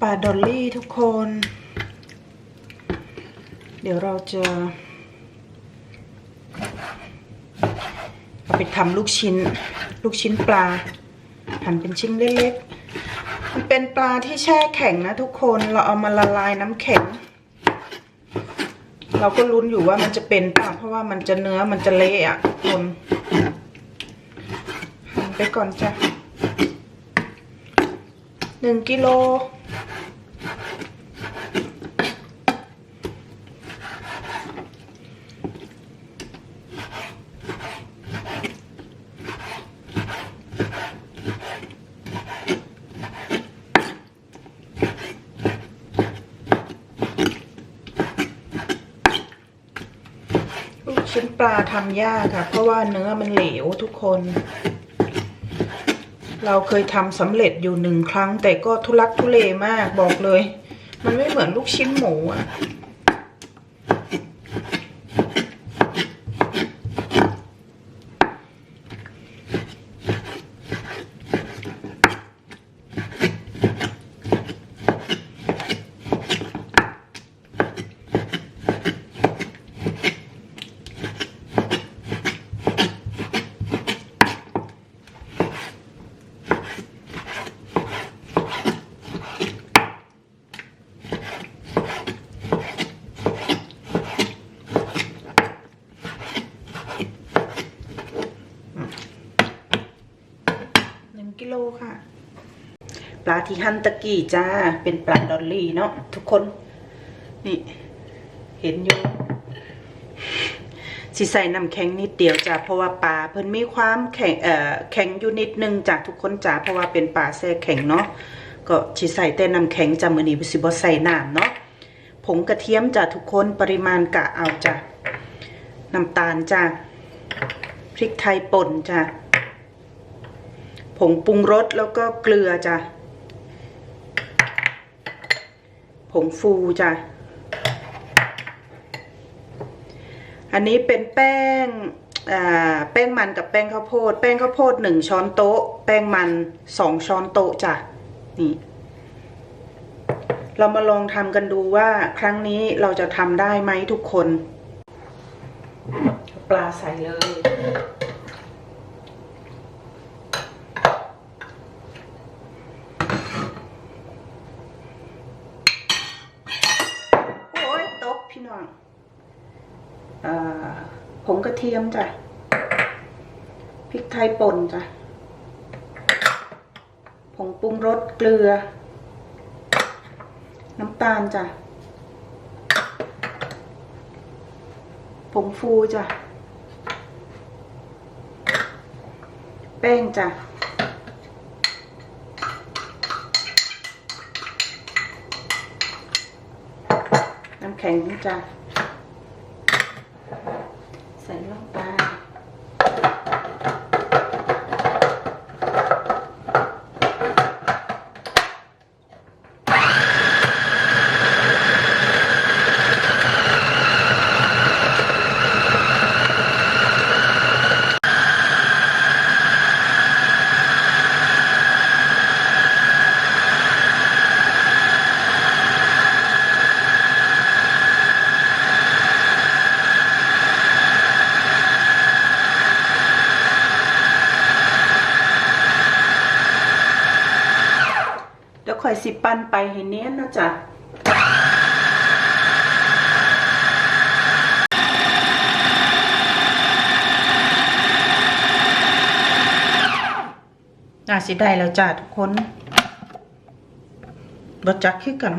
ปลาดอลลี่ทุกคน เดี๋ยวเราจะเอาไปทำลูกชิ้น ลูกชิ้นปลา หั่นเป็นชิ้นเล็กๆ มันเป็นปลาที่แช่แข็งนะทุกคน เราเอามาละลายน้ำแข็ง เราก็ลุ้นอยู่ว่ามันจะเป็นป่ะเพราะว่ามันจะเนื้อมันจะเละอะทุกคนหั่นไปก่อนจ้ะหนึ่งกิโล ชิ้นปลาทำยากค่ะ เพราะว่าเนื้อมันเหลวทุกคน เราเคยทำสำเร็จอยู่หนึ่งครั้ง แต่ก็ทุลักทุเลมากบอกเลย มันไม่เหมือนลูกชิ้นหมูอะ งกิโลค่ะ ปลาที่ฮันตะกี้จ้า เป็นปลาดอลลี่เนาะทุกคน นี่ เห็นอยู่สิใส่น้ำแข็งนิดเดียวจ้ะเพราะว่าปลาเพิ่นมีความแข็งเอ่อแข็งอยู่นิดนึงจ้ะทุกคนจ้ะเพราะว่าเป็นปลาแช่แข็งเนาะก็สิใส่แต่น้ำแข็งจ้ะมื้อนี้สิบ่ใส่น้ำเนาะผงกระเทียมจ้ะทุกคนปริมาณกะเอาจ้ะน้ำตาลจ้ะพริกไทยป่นจ้ะ ผงปรุงรสแล้วก็เกลือจ้ะ ผงฟูจ้ะ อันนี้เป็นแป้งอ่าแป้งมันกับแป้งข้าวโพด แป้งข้าวโพดหนึ่งช้อนโต๊ะ แป้งมันสองช้อนโต๊ะจ้ะ นี่ เรามาลองทำกันดูว่าครั้งนี้เราจะทำได้ไหมทุกคน ปลาใส่เลย โอ้ยตกพี่น้อง อ่าผงกระเทียมจ้ะพริกไทยป่นจ้ะผงปรุงรสเกลือ น้ำตาลจ้ะผงฟูจ้ะแป้งจ้ะน้ำแข็งจ้ะ ใส่ลงไป ข่อยสิปันไปให้เนี้ยนะจ๊ะน่าสิได้แล้วจ้าทุกคนบจักคือกัน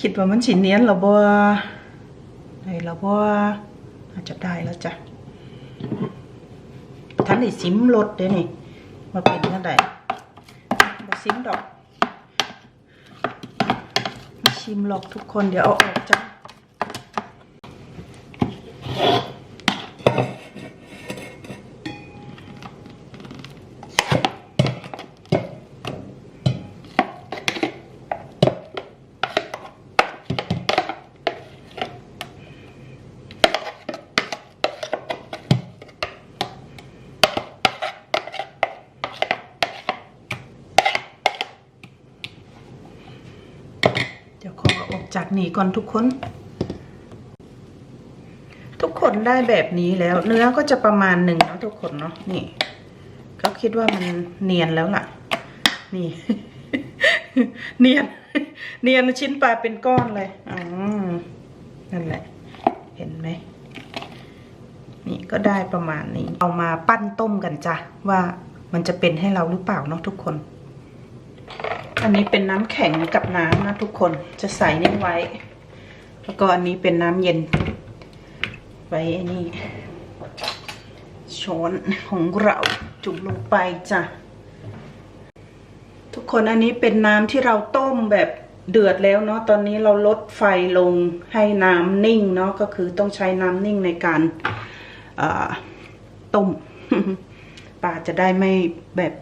คิดว่ามันสิเนียนหรอบ่ได้หรอบ่อาจจะได้แล้วจ้ะท่านได้ซิมรสเด้นี่มาเป็นจังไดบ่ซิมดอก ไม่ชิมหรอกทุกคนเดี๋ยวเอาออกจ้ะจาก นี้ก่อนทุกคน ทุกคนได้แบบนี้แล้ว เนื้อก็จะประมาณหนึ่งเนาะทุกคนเนาะนี่ ก็คิดว่ามันเนียนแล้วล่ะ นี่ เนียน เนียนชิ้นปลาเป็นก้อนเลยอ๋อนั่นแหละ เห็นไหมนี่ก็ได้ประมาณนี้ เอามาปั้นต้มกันจ้ะว่ามันจะเป็นให้เราหรือเปล่าเนาะทุกคน อันนี้เป็นน้ำแข็งกับน้ำนะทุกคนจะใส่นี่ไว้ แล้วก็อันนี้เป็นน้ำเย็น ไว้ไอ้นี่ช้อนของเราจุ่มลงไปจ้ะ ทุกคนอันนี้เป็นน้ำที่เราต้มแบบเดือดแล้วเนาะตอนนี้เราลดไฟลงให้น้ำนิ่งเนาะก็คือต้องใช้น้ำนิ่งในการาต้มปลาจะได้ไม่แบบ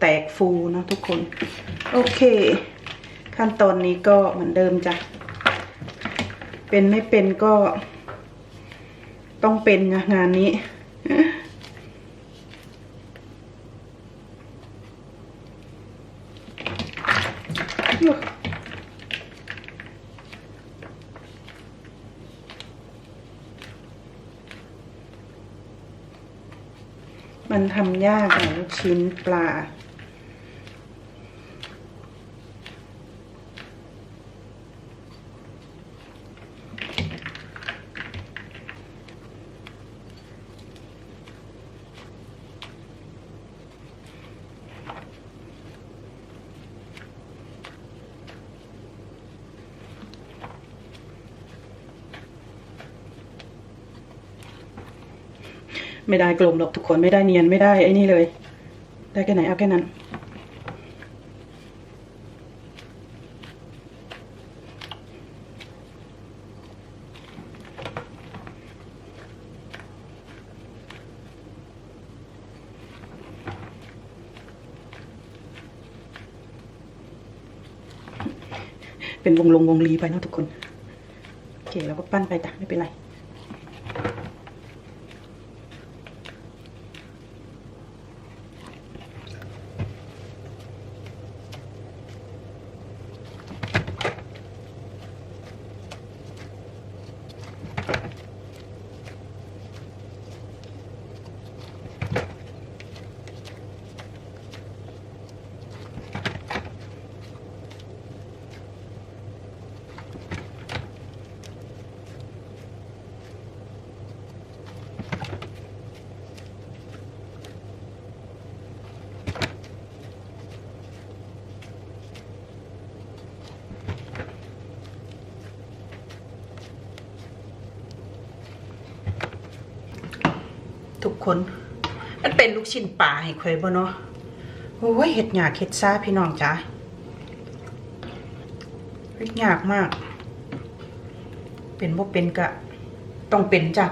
แตกฟูนะทุกคน โอเค ขั้นตอนนี้ก็เหมือนเดิมจ้ะ เป็นไม่เป็นก็ ต้องเป็นนะงานนี้ มันทำยากอะลูกชิ้นปลา ไม่ได้กลมหรอกทุกคนไม่ได้เนียนไม่ได้ไอ้นี่เลย ได้แค่ไหนเอาแค่นั้น เป็นวงลงวงลีไปเนาะทุกคนโอเคเราก็ปั้นไปจ้ะไม่เป็นไร ทุกคน มันเป็นลูกชิ้นปลาให้คอยบ่เนาะโอ้ยเห็ดหยากเห็ดซ่าพี่น้องจ้าเห็ดหยากมาก เป็นบ่เป็นกะต้องเป็นจ้ะ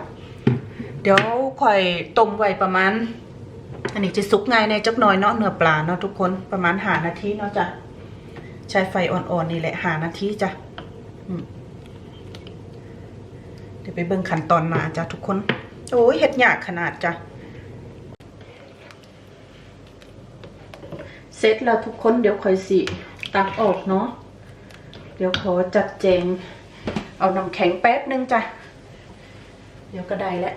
เดี๋ยวคอยต้มไว้ประมาณ อันนี้จะสุกง่ายในจักหน่อยเนาะเนื้อปลาเนาะทุกคนประมาณหานาทีเนาะจ้ะใช้ไฟอ่อนๆนี่แหละหานาทีจ้ะเดี๋ยวไปเบิ่งขั้นตอนหนาจ้ะทุกคน โอ้ยเห็ดยากขนาดจ้ะเสร็จแล้วทุกคนเดี๋ยวคอยสิ ตักออกเนาะเดี๋ยวขอจัดแจง เอาน้ำแข็งแป๊บนึงจ้ะ เดี๋ยวก็ได้แล้ว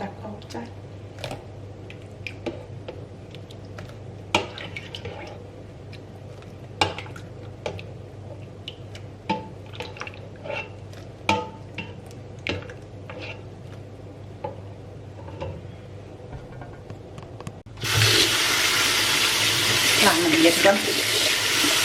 ตักออกจ้ะ หลังหนึ่งเย็นก่อน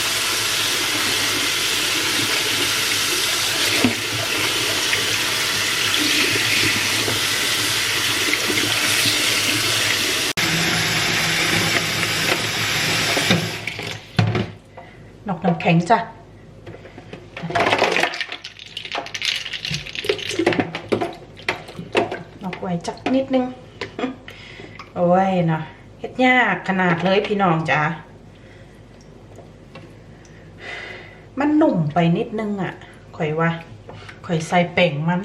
นอกน้ำแข็งจ้ะนอกไว้จักนิดนึง โอ้ยเนาะเฮ็ดยากขนาดเลยพี่น้องจ้า หนุ่มไปนิดนึงอะข่อยว่าข่อยใส่เป่งมัน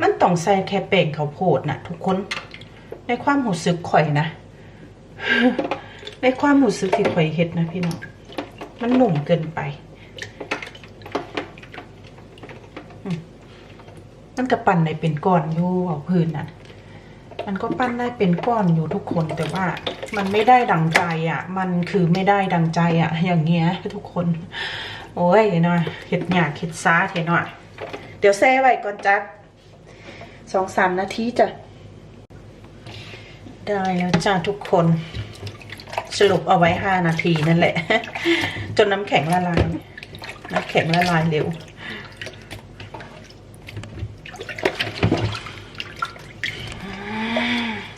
มันต้องใส่แค่เป่งเขาโพดนะทุกคน ในความหูสึกข่อยนะ ในความหูสึกที่ข่อยเฮ็ดนะพี่น้อง มันหนุ่มเกินไป มันก็ปั่นในเป็นก้อนอยู่เอาพื้นน่ะมันก็ปั้นได้เป็นก้อนอยู่ทุกคนแต่ว่ามันไม่ได้ดังใจอะ มันคือไม่ได้ดังใจอะ อย่างเงี้ยทุกคน โอ้ยหน่อยเห็ดหยากเห็ดซาเห็ดหน่อยเดี๋ยวแซ่ไว้ก่อนจักสองสามนาทีจ้ะ ได้แล้วจ้าทุกคน สรุปเอาไว้ห้านาทีนั่นแหละ จนน้ำแข็งละลาย น้ำแข็งละลายเร็ว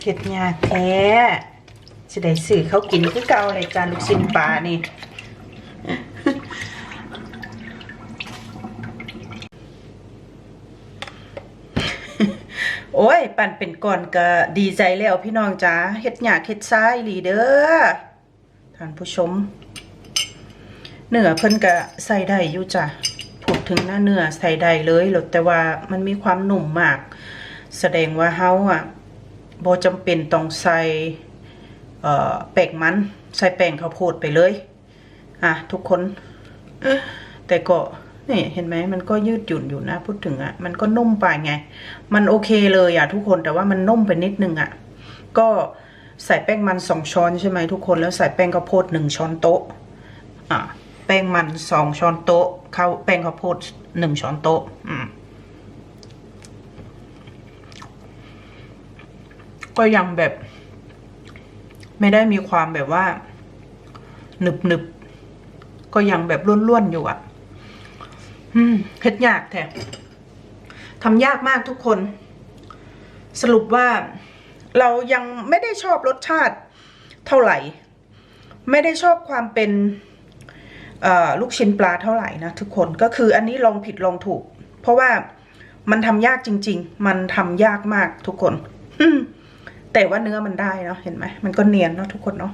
เห็ดหยาแท้จะได้สื่อเขากินคือเก่าเลยจานลูกชิ้นปลานี่ โอ้ย ปั่นเป็นก่อนก็ดีใจแล้วพี่น้องจ้าเฮ็ดหยาเฮ็ดซ้ายลีเด้อท่านผู้ชม เนื้อเพิ่นก็ใส่ได้อยู่จ้ะพูดถึงหน้าเนื้อใส่ได้เลยหรอแต่ว่ามันมีความหนุ่มมาก แสดงว่าเฮาอะบ่จำเป็นต้องใส่เอ่อแป้งมัน ใส่แป้งข้าวโพดไปเลย อะ ทุกคนแต่ก็ นี่เห็นไหมมันก็ยืดหยุ่นอยู่นะ พูดถึงอะ มันก็นุ่มไปไง มันโอเคเลยอะทุกคนแต่ว่ามันนุ่มไปนิดนึงอะ ก็ใส่แป้งมันสองช้อนใช่ไหมทุกคนแล้วใส่แป้งข้าวโพดหนึ่งช้อนโต๊ะอะแป้งมันสองช้อนโต๊ะข้าวแป้งข้าวโพดหนึ่งช้อนโต๊ะอืมก็ยังแบบ ไม่ได้มีความแบบว่าหนึบหนึบก็ยังแบบล้วนๆอยู่อะ่ะ เฮ็ดยากแท้ทำยากมากทุกคน สรุปว่าเรายังไม่ได้ชอบรสชาติเท่าไหร่ ไม่ได้ชอบความเป็นลูกชิ้นปลาเท่าไหร่นะทุกคนก็คืออันนี้ลองผิดลองถูก เพราะว่ามันทำยากจริง ๆ มันทำยากมากทุกคนแต่ว่าเนื้อมันได้เนาะเห็นไหมมันก็เนียนเนาะทุกคนเนาะ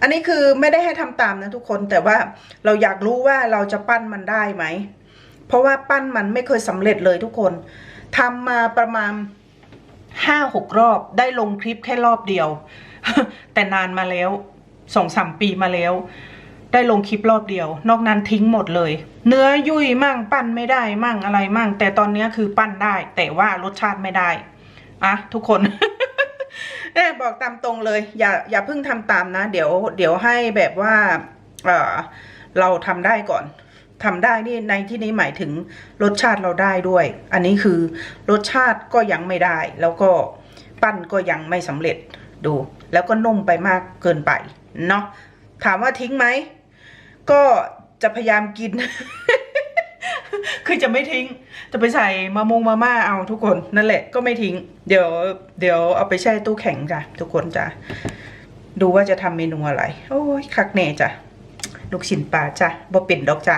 อันนี้คือไม่ได้ให้ทำตามนะทุกคนแต่ว่าเราอยากรู้ว่าเราจะปั้นมันได้ไหม เพราะว่าปั้นมันไม่เคยสำเร็จเลยทุกคนทำมาประมาณห้าหกรอบได้ลงคลิปแค่รอบเดียว แต่นานมาแล้วสองสามปีมาแล้ว ได้ลงคลิปรอบเดียว นอกนั้นทิ้งหมดเลย เนื้อยุ่ยมั่งปั้นไม่ได้มั่งอะไรมั่ง แต่ตอนนี้คือปั้นได้ แต่ว่ารสชาติไม่ได้อะทุกคนเน่บอกตามตรงเลย อย่าอย่าเพิ่งทำตามนะ เดี๋ยว เดี๋ยวให้แบบว่า เออเราทำได้ก่อน ทำได้นี่ในที่นี้หมายถึงรสชาติเราได้ด้วย อันนี้คือรสชาติก็ยังไม่ได้ แล้วก็ปั้นก็ยังไม่สำเร็จดู แล้วก็นุ่มไปมากเกินไปเนาะถามว่าทิ้งไหมก็จะพยายามกิน คือจะไม่ทิ้ง จะไปใส่มะมงมาม่าเอาทุกคนนั่นแหละก็ไม่ทิ้ง เดี๋ยว เดี๋ยวเอาไปแช่ตู้แข็งจ้ะทุกคนจ้ะดูว่าจะทำเมนูอะไร โอ้ยคักแน่จ้ะ ลูกชิ้นปลาจ้ะบ่เป็นดอกจ้ะ